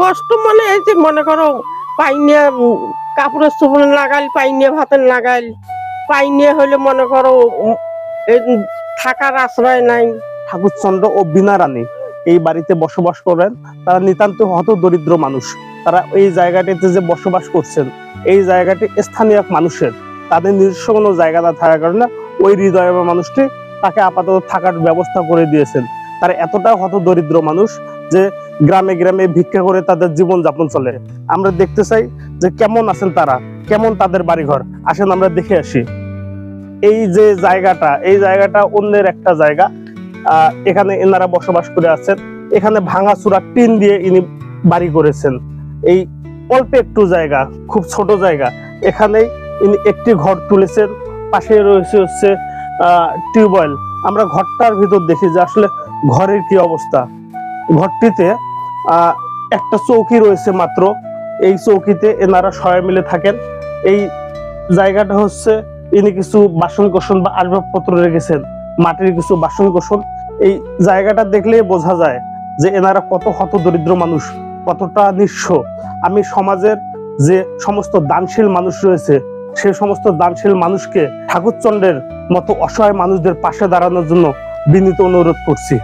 কষ্ট মনে এই যে, মনে করো পাই কাপড়ের চোপড় লাগাইল পাই নিয়ে ভাতের লাগাইল। পাই হলে মনে করো থাকার আশ্রয় নাই। ঠাকুরচন্দ্র ও বিনা রানী এই বাড়িতে বসবাস করেন। তারা নিতান্ত হত দরিদ্র মানুষ। তারা এই জায়গাটিতে যে বসবাস করছেন, এই জায়গাটি স্থানীয় মানুষের। তাদের নিজস্ব কোনো জায়গা না থাকার কারণে ওই হৃদয় মানুষটি তাকে আপাতত থাকার ব্যবস্থা করে দিয়েছেন। তারা এতটা হত দরিদ্র মানুষ যে গ্রামে গ্রামে ভিক্ষা করে তাদের জীবন যাপন চলে। আমরা দেখতে চাই যে কেমন আছেন তারা, কেমন তাদের বাড়িঘর। আসেন আমরা দেখে আসি। এই যে জায়গাটা, এই জায়গাটা অন্যের একটা জায়গা। এখানে এনারা বসবাস করে আছেন। এখানে ভাঙাচুরা টিন দিয়ে ইনি বাড়ি করেছেন। এই অল্প একটু জায়গা, খুব ছোট জায়গা। এখানেই ইনি একটি ঘর তুলেছেন। পাশে রয়েছে হচ্ছে টিউবওয়েল। আমরা ঘরটার ভিতর দেখি যে আসলে ঘরের কি অবস্থা। ঘরটিতে একটা চৌকি রয়েছে মাত্র। এই চৌকিতে এনারা সবাই মিলে থাকেন। এই জায়গাটা হচ্ছে ইনি কিছু বাসন কোসন বা আসবাবপত্র রেখেছেন, মাটির কিছু বাসন কোসন এই জায়গাটা দেখলেই বোঝা যায় যে এনারা কত হত দরিদ্র মানুষ, কতটা নিঃস্ব। আমি সমাজের যে সমস্ত দানশীল মানুষ রয়েছে সেই সমস্ত দানশীল মানুষকে ঠাকুরচন্দ্রের মতো অসহায় মানুষদের পাশে দাঁড়ানোর জন্য বিনীত অনুরোধ করছি।